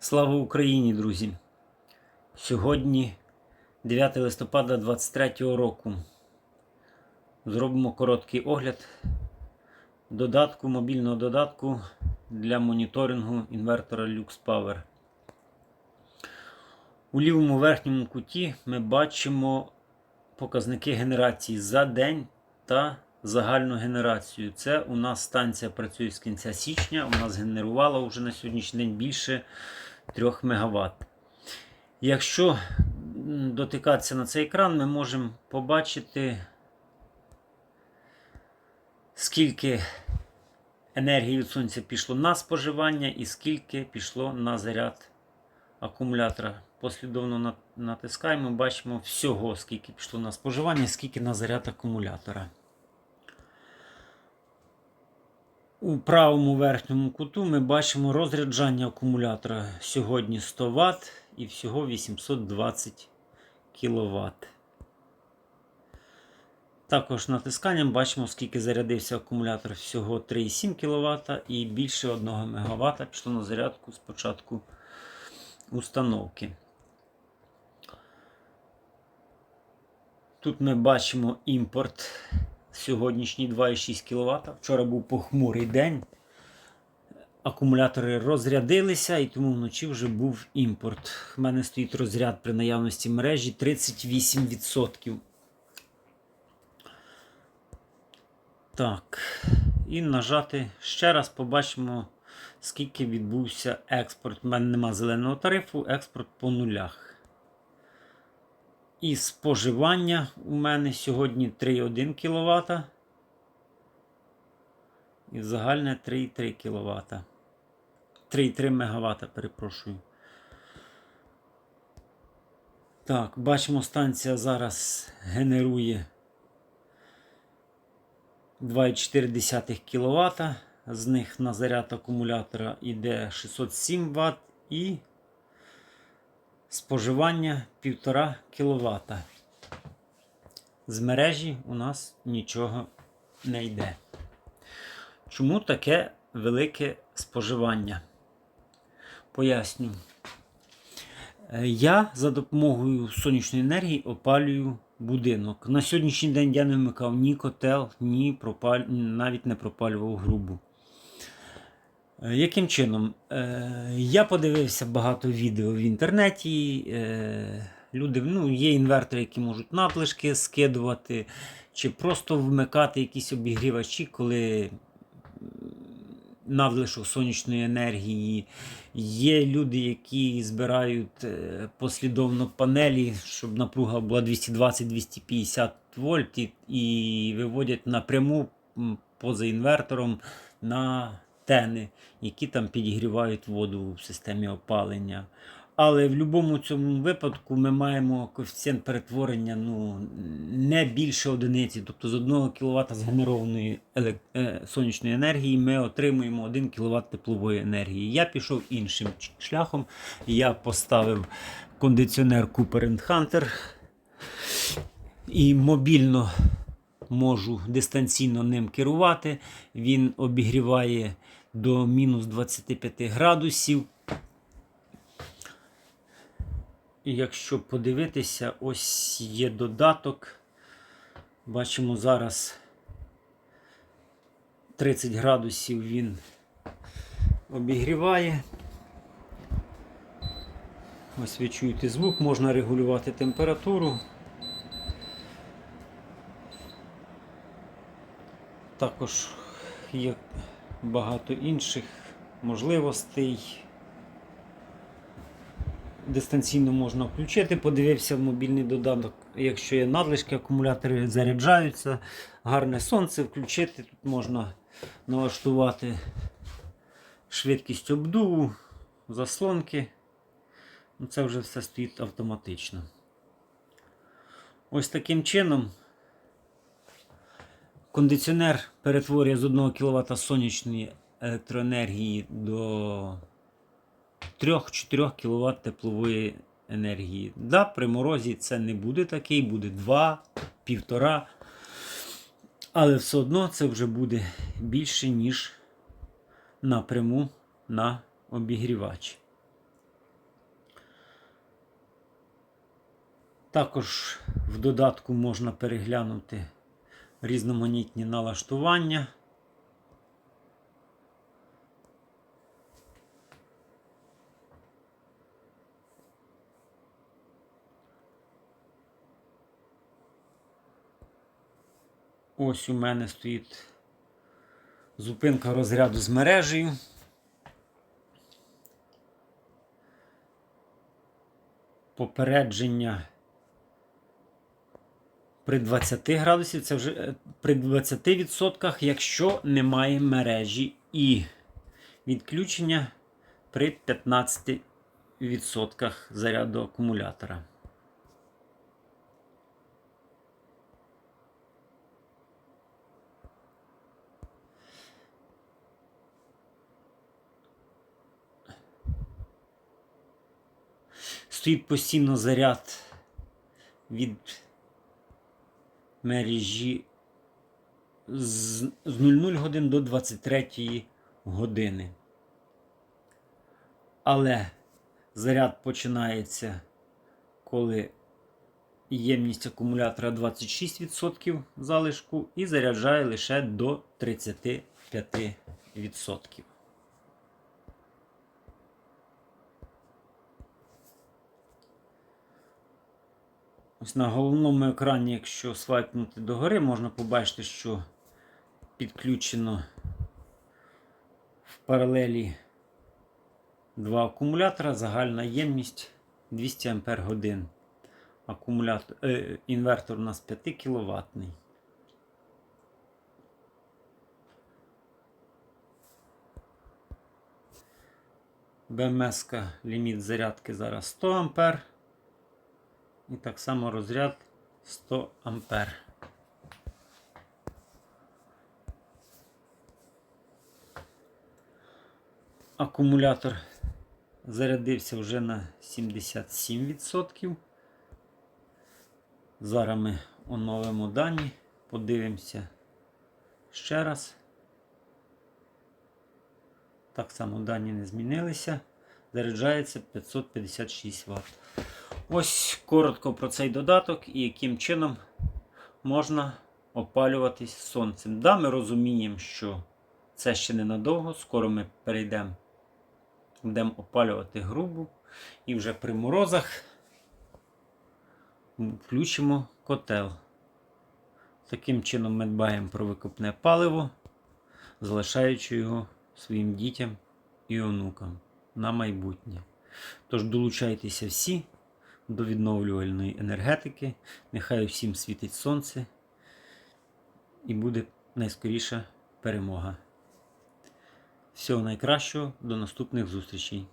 Слава Україні, друзі! Сьогодні 9 листопада 2023 року. Зробимо короткий огляд додатку, мобільного додатку для моніторингу інвертора Lux Power. У лівому верхньому куті ми бачимо показники генерації за день та загальну генерацію. Це у нас станція працює з кінця січня. У нас генерувала вже на сьогоднішній день більше 3 МВт. Якщо дотикатися на цей екран, ми можемо побачити, скільки енергії від сонця пішло на споживання і скільки пішло на заряд акумулятора. Послідовно на- натискаємо, бачимо всього, скільки пішло на споживання, скільки на заряд акумулятора. У правому верхньому куту ми бачимо розряджання акумулятора. Сьогодні 100 Вт і всього 820 кВт. Також натисканням бачимо, скільки зарядився акумулятор. Всього 3,7 кВт і більше 1 МВт пішло на зарядку з початку установки. Тут ми бачимо імпорт сьогоднішній 2,6 кВт. Вчора був похмурий день. Акумулятори розрядилися і тому вночі вже був імпорт. У мене стоїть розряд при наявності мережі 38%. Так. І нажати ще раз побачимо, скільки відбувся експорт. У мене нема зеленого тарифу, експорт по нулях. І споживання у мене сьогодні 3,1 кВт. І загальне 3,3 кВт. 3,3 МВт, перепрошую. Так, бачимо, станція зараз генерує 2,4 кВт. З них на заряд акумулятора йде 607 Вт і споживання 1,5 кВт. З мережі у нас нічого не йде. Чому таке велике споживання? Поясню. Е, Я за допомогою сонячної енергії опалюю будинок. На сьогоднішній день я не вмикав ні котел, ні пропаль... навіть не пропалював грубу. Е, Яким чином? Е, Я подивився багато відео в інтернеті. Е, Люди, ну, є інвертори, які можуть надлишки скидувати, чи просто вмикати якісь обігрівачі, коли надлишок сонячної енергії. Є люди, які збирають послідовно панелі, щоб напруга була 220-250 вольт, і виводять напряму поза інвертором на тени, які там підігрівають воду в системі опалення. Але в будь-якому цьому випадку ми маємо коефіцієнт перетворення ну, не більше одиниці. Тобто з 1 кВт згенерованої елек- е, сонячної енергії ми отримуємо 1 кВт теплової енергії. Я пішов іншим шляхом. Я поставив кондиціонер Cooper Hunter і мобільно можу дистанційно ним керувати. Він обігріває до мінус 25 градусів. І якщо подивитися, ось є додаток. Бачимо зараз 30 градусів він обігріває. Ось ви чуєте звук, можна регулювати температуру. Також є багато інших можливостей. Дистанційно можна включити, подивився в мобільний додаток. Якщо є надлишки, акумулятори заряджаються, гарне сонце, включити. Тут можна налаштувати швидкість обдуву, заслонки. Ну, Це вже все стоїть автоматично. Ось таким чином Кондиціонер перетворює з 1 кВт сонячної електроенергії до 3-4 кВт теплової енергії. Да, При морозі це не буде такий, буде 2, 1,5. Але все одно це вже буде більше, ніж напряму на обігрівач. Також в додатку можна переглянути різноманітні налаштування. Ось у мене стоїть зупинка розряду з мережею. Попередження при 20 градусів, це вже е, при 20%, якщо немає мережі, і відключення при 15% заряду акумулятора. Стоїть постійно заряд від мережі з з 00 годин до 23 години. Але заряд починається, коли ємність акумулятора 26% залишку і заряджає лише до 35%. Ось на головному екрані, якщо свайпнути догори, можна побачити, що підключено в паралелі два акумулятора, загальна ємність 200 Ампер годин. Акумулятор, е, інвертор у нас 5 кВт. БМС ліміт зарядки зараз 100 Ампер. І так само розряд 100 ампер. Акумулятор зарядився вже на 77%. Зараз ми оновимо дані, подивимося ще раз. Так само дані не змінилися. Заряджається 556 Вт. Ось коротко про цей додаток і яким чином можна опалюватись сонцем. Да, ми розуміємо, що це ще ненадовго. Скоро ми перейдемо, будемо опалювати грубу і вже при морозах включимо котел. Таким чином ми дбаємо про викопне паливо, залишаючи його своїм дітям і онукам на майбутнє. Тож долучайтеся всі до відновлювальної енергетики. Нехай всім світить сонце і буде найскоріша перемога. Всього найкращого, до наступних зустрічей!